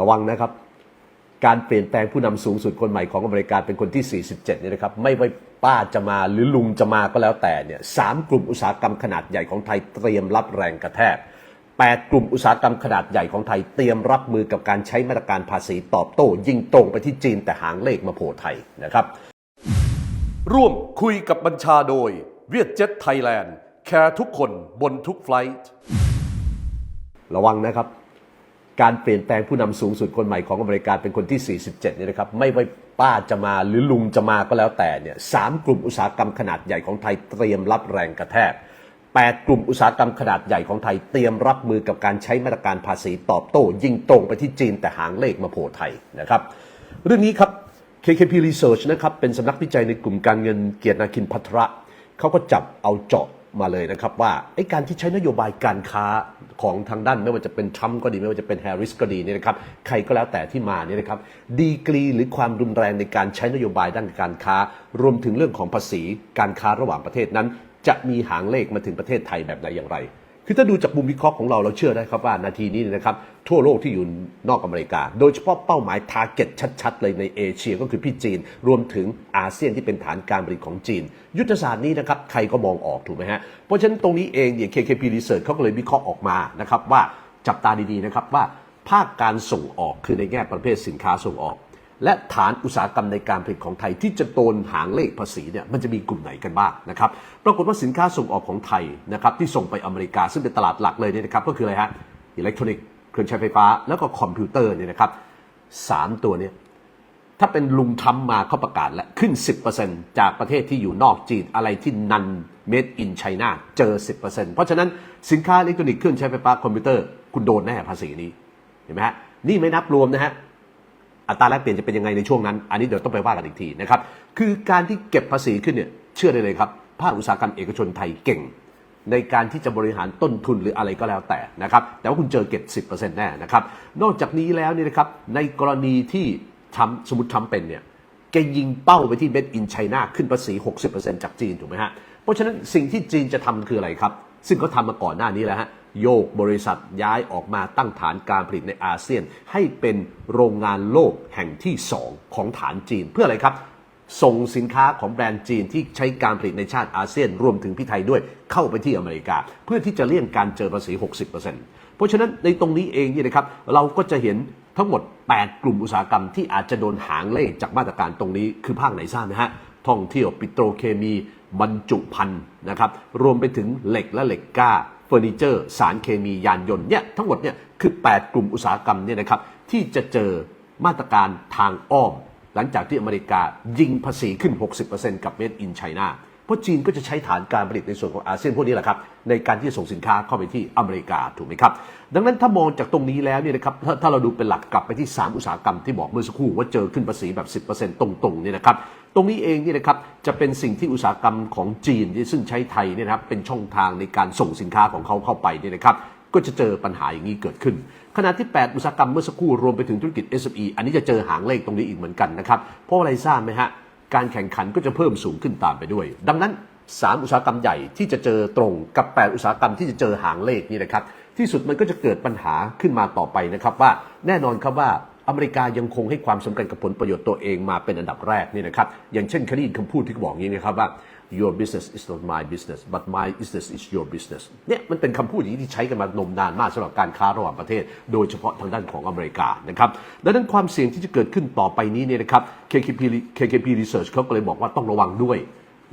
ระวังนะครับ การเปลี่ยนแปลงผู้นำสูงสุดคนใหม่ของอเมริกาเป็นคนที่ 47เนี่ยนะครับ ไม่ว่าป้าจะมาหรือลุงจะมาก็แล้วแต่เนี่ยสามกลุ่มอุตสาหกรรมขนาดใหญ่ของไทยเตรียมรับแรงกระแทกแปดกลุ่มอุตสาหกรรมขนาดใหญ่ของไทยเตรียมรับมือกับการใช้มาตรการภาษีตอบโต้ ยิงตรงไปที่จีนแต่หางเลขมาโผล่ไทยนะครับ ร่วมคุยกับบัญชาโดยเวียดเจ็ตไทยแลนด์แคร์ทุกคนบนทุกไฟล์ระวังนะครับ การเปลี่ยนแปลงผู้นำสูงสุดคนใหม่ของอเมริกาเป็นคนที่ 47เนี่ยนะครับไม่ว่าป้าจะมาหรือลุงจะมาก็แล้วแต่เนี่ยสามกลุ่มอุตสาหกรรมขนาดใหญ่ของไทยเตรียมรับแรงกระแทกแปดกลุ่มอุตสาหกรรมขนาดใหญ่ของไทยเตรียมรับมือกับการใช้มาตรการภาษีตอบโต้ ยิงตรงไปที่จีนแต่หางเลขมาโผล่ไทยนะครับ เรื่องนี้ครับ KKP Research นะครับเป็นสำนักวิจัยในกลุ่มการเงินเกียรตินาคินพัทระเขาก็จับเอาเจาะมาเลยนะครับว่าไอ้การที่ใช้นโยบายการค้า ของทางด้านไม่ว่าจะเป็นทรัมป์ก็ดี ไม่ว่าจะเป็นแฮร์ริสก็ดีเนี่ยนะครับใครก็แล้วแต่ที่มาเนี่ยนะครับดีกรีหรือความรุนแรงในการใช้นโยบายด้านการค้า รวมถึงเรื่องของภาษีการค้าระหว่างประเทศนั้น จะมีหางเลขมาถึงประเทศไทยแบบไหนอย่างไร คือถ้าดูจากมุมวิเคราะห์ของเราเราเชื่อได้ครับว่านาทีนี้นยนะครับทั่วโลกที่อยู่นอกอเมริกา โดยเฉพาะเป้าหมายทาร์เก็ตชัดๆ เลยในเอเชียก็คือพี่จีน รวมถึงอาเซียนที่เป็นฐานการผลิตของจีน ยุทธศาสตร์นี้นะครับใครก็มองออกถูกไหมฮะ เพราะฉะนั้นตรงนี้เองเนี่ย KKP Research เขาก็เลยวิเคราะห์ออกมานะครับว่าจับตาดีๆนะครับว่าภาคการส่งออกคือในแง่ประเภทสินค้าส่งออก และฐานอุตสาหกรรมในการผลิตของไทยที่จะโดนหางเลขภาษีเนี่ยมันจะมีกลุ่มไหนกันบ้างนะครับปรากฏว่าสินค้าส่งออกของไทยนะครับที่ส่งไปอเมริกาซึ่งเป็นตลาดหลักเลยเนี่ยนะครับก็คืออะไรฮะอิเล็กทรอนิกส์เครื่องใช้ไฟฟ้า แล้วก็คอมพิวเตอร์เนี่ยนะครับสามตัวเนี้ถ้าเป็นลุงทรัมมาเขาประกาศแล้วขึ้น 10%จากประเทศที่อยู่นอกจีนอะไรที่นันเมดอินไชน่าเจอ 10%เพราะฉะนั้นสินค้าอิเล็กทรอนิกส์เครื่องใช้ไฟฟ้าคอมพิวเตอร์คุณโดนแน่ภาษีนี้เห็นไหมฮะนี่ไม่นับรวมนะฮะ อัตราแลกเปลี่ยนจะเป็นยังไงในช่วงนั้น อันนี้เดี๋ยวต้องไปว่ากันอีกทีนะครับคือการที่เก็บภาษีขึ้นเนี่ยเชื่อได้เลยครับภาคอุตสาหกรรมเอกชนไทยเก่ง ในการที่จะบริหารต้นทุนหรืออะไรก็แล้วแต่นะครับแต่ว่าคุณเจอเก็บ 10%แน่นะครับนอกจากนี้แล้วเนี่ยนะครับในกรณีที่ทำสมมติทำเป็นเนี่ยแกยิงเป้าไปที่ Made in China ขึ้นภาษี 60%จากจีนถูกไหมฮะเพราะฉะนั้นสิ่งที่จีนจะทำคืออะไรครับ ซึ่งเขาทำมาก่อนหน้านี้แล้วฮะ โยกบริษัทย้ายออกมาตั้งฐานการผลิตในอาเซียน ให้เป็นโรงงานโลกแห่งที่ 2 ของฐานจีนเพื่ออะไรครับ ส่งสินค้าของแบรนด์จีนที่ใช้การผลิตในชาติอาเซียนรวมถึงพี่ไทยด้วยเข้าไปที่อเมริกา เพื่อที่จะเลี่ยงการเจอภาษี 60%เพราะฉะนั้นในตรงนี้เองเนี่ยนะครับเราก็จะเห็นทั้งหมด 8 กลุ่มอุตสาหกรรมที่อาจจะโดนหางเลขจากมาตรการตรงนี้คือภาคไหนทราบไหมฮะท่องเที่ยวปิโตรเคมีบรรจุภัณฑ์นะครับรวมไปถึงเหล็กและเหล็กกล้า เฟอร์นิเจอร์ สารเคมียานยนต์เนี่ยทั้งหมดเนี่ยคือ 8 กลุ่มอุตสาหกรรมเนี่ยนะครับที่จะเจอมาตรการทางอ้อม หลังจากที่อเมริกายิงภาษีขึ้น 60%กับเมดอินไชน่า เพราะจีนก็จะใช้ฐานการผลิตในส่วนของอาเซียนพวกนี้แหละครับในการที่จะส่งสินค้าเข้าไปที่อเมริกาถูกไหมครับดังนั้นถ้ามองจากตรงนี้แล้วเนี่ยนะครับถ้าถ้าเราดูเป็นหลักกลับไปที่ 3 อุตสาหกรรมที่บอกเมื่อสักครู่ว่าเจอขึ้นภาษีแบบ 10%ตรงๆเนี่ยนะครับตรงนี้เองเนี่ยนะครับจะเป็นสิ่งที่อุตสาหกรรมของจีนที่ซึ่งใช้ไทยเนี่ยนะครับเป็นช่องทางในการส่งสินค้าของเขาเข้าไปเนี่ยนะครับก็จะเจอปัญหาอย่างนี้เกิดขึ้น ขณะที่ 8 อุตสาหกรรมเมื่อสักครู่รวมไปถึงธุรกิจ SME อันนี้จะเจอหางเลขตรงนี้อีกเหมือนกันนะครับ เพราะอะไรทราบไหมฮะ การแข่งขันก็จะเพิ่มสูงขึ้นตามไปด้วย ดังนั้น 3 อุตสาหกรรมใหญ่ที่จะเจอตรงกับ 8 อุตสาหกรรมที่จะเจอหางเลขนี่นะครับ ที่สุดมันก็จะเกิดปัญหาขึ้นมาต่อไปนะครับว่าแน่นอนครับว่า อเมริกายังคงให้ความสำคัญกับผลประโยชน์ตัวเองมาเป็นอันดับแรกนี่นะครับ อย่างเช่นคด้ยินคำพูดที่เขาบอกอย่างนี้นะครับว่า your business is not my business but my business is your business เนี่ยมันเป็นคำพูดอย่างนี้ที่ใช้กันมานมนานมากสำหรับการค้าระหว่างประเทศ โดยเฉพาะทางด้านของอเมริกานะครับดังนั้นความเสี่ยงที่จะเกิดขึ้นต่อไปนี้เนี่ยนะครับ KKP KKP Research เขาก็เลยบอกว่าต้องระวังด้วย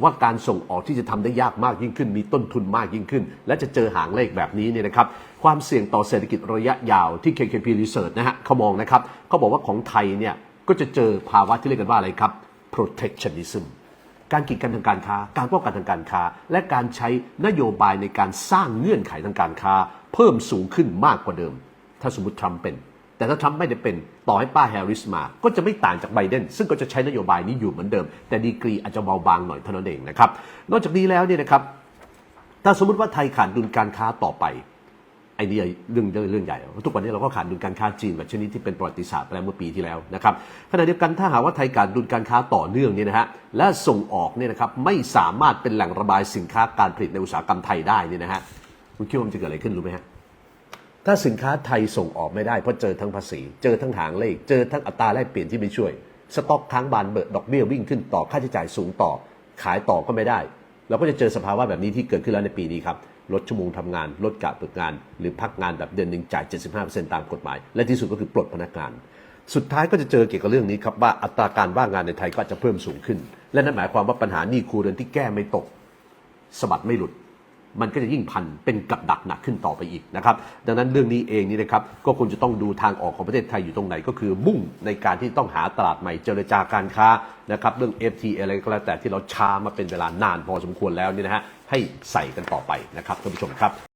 ว่าการส่งออกที่จะทำได้ยากมากยิ่งขึ้น มีต้นทุนมากยิ่งขึ้น และจะเจอหางเลขแบบนี้เนี่ยนะครับความเสี่ยงต่อเศรษฐกิจระยะยาวที่ KKP Research นะฮะเขามองนะครับเขาบอกว่าของไทยเนี่ยก็จะเจอภาวะที่เรียกกันว่าอะไรครับ protectionism การกีดกันทางการค้า การป้องกันทางการค้า และการใช้นโยบายในการสร้างเงื่อนไขทางการค้า เพิ่มสูงขึ้นมากกว่าเดิม ถ้าสมมติทรัมป์เป็น แต่ถ้าทรัมป์ไม่ได้เป็นต่อให้ป้าแฮร์ริสมา ก็จะไม่ต่างจากไบเดนซึ่งก็จะใช้นโยบายนี้อยู่เหมือนเดิม แต่ดีกรีอาจจะเบาบางหน่อยเท่านั้นเองนะครับนอกจากนี้แล้วเนี่ยนะครับถ้าสมมติว่าไทยขาดดุลการค้าต่อไปไอ้นี่เรื่องเรื่องใหญ่ทุกวันนี้เราก็ขาดดุลการค้าจีนแบบชนิดที่เป็นประวัติศาสตร์ไปแล้วเมื่อปีที่แล้วนะครับขณะเดียวกันถ้าหากว่าไทยขาดดุลการค้าต่อเนื่องเนี่ยนะฮะและส่งออกเนี่ยนะครับไม่สามารถเป็นแหล่งระบายสินค้าการผลิตในอุตสาหกรรมไทยได้เนี่ยนะฮะคุณคิดว่ามันจะเกิดอะไรขึ้นรู้ไหมฮะ ถ้าสินค้าไทยส่งออกไม่ได้เพราะเจอทั้งภาษี เจอทั้งหางเลข เจอทั้งอัตราแลกเปลี่ยนที่ไม่ช่วย สต็อกค้างบานเบิดดอกเบี้ยวิ่งขึ้นต่อค่าใช้จ่ายสูงต่อ ขายต่อก็ไม่ได้เราก็จะเจอสภาวะแบบนี้ที่เกิดขึ้นแล้วในปีนี้ครับลดชั่วโมงทำงาน ลดกะฝึกงาน หรือพักงานแบบเดือนหนึ่งจ่าย 75%ตามกฎหมาย และที่สุดก็คือปลดพนักงาน สุดท้ายก็จะเจอเกี่ยวกับเรื่องนี้ครับว่าอัตราการว่างงานในไทยก็จะเพิ่มสูงขึ้น และนั่นหมายความว่าปัญหาหนี้ครัวเรือนที่แก้ไม่ตกสะบัดไม่หลุด มันก็จะยิ่งพันเป็นกับดักหนักขึ้นต่อไปอีกนะครับดังนั้นเรื่องนี้เองนี่นะครับก็ควรจะต้องดูทางออกของประเทศไทยอยู่ตรงไหนก็คือมุ่งในการที่ต้องหาตลาดใหม่เจรจาการค้านะครับเรื่อง FTA อะไรก็แล้วแต่ที่เราช้ามาเป็นเวลานานพอสมควรแล้วนี่นะฮะให้ใส่กันต่อไปนะครับท่านผู้ชมครับ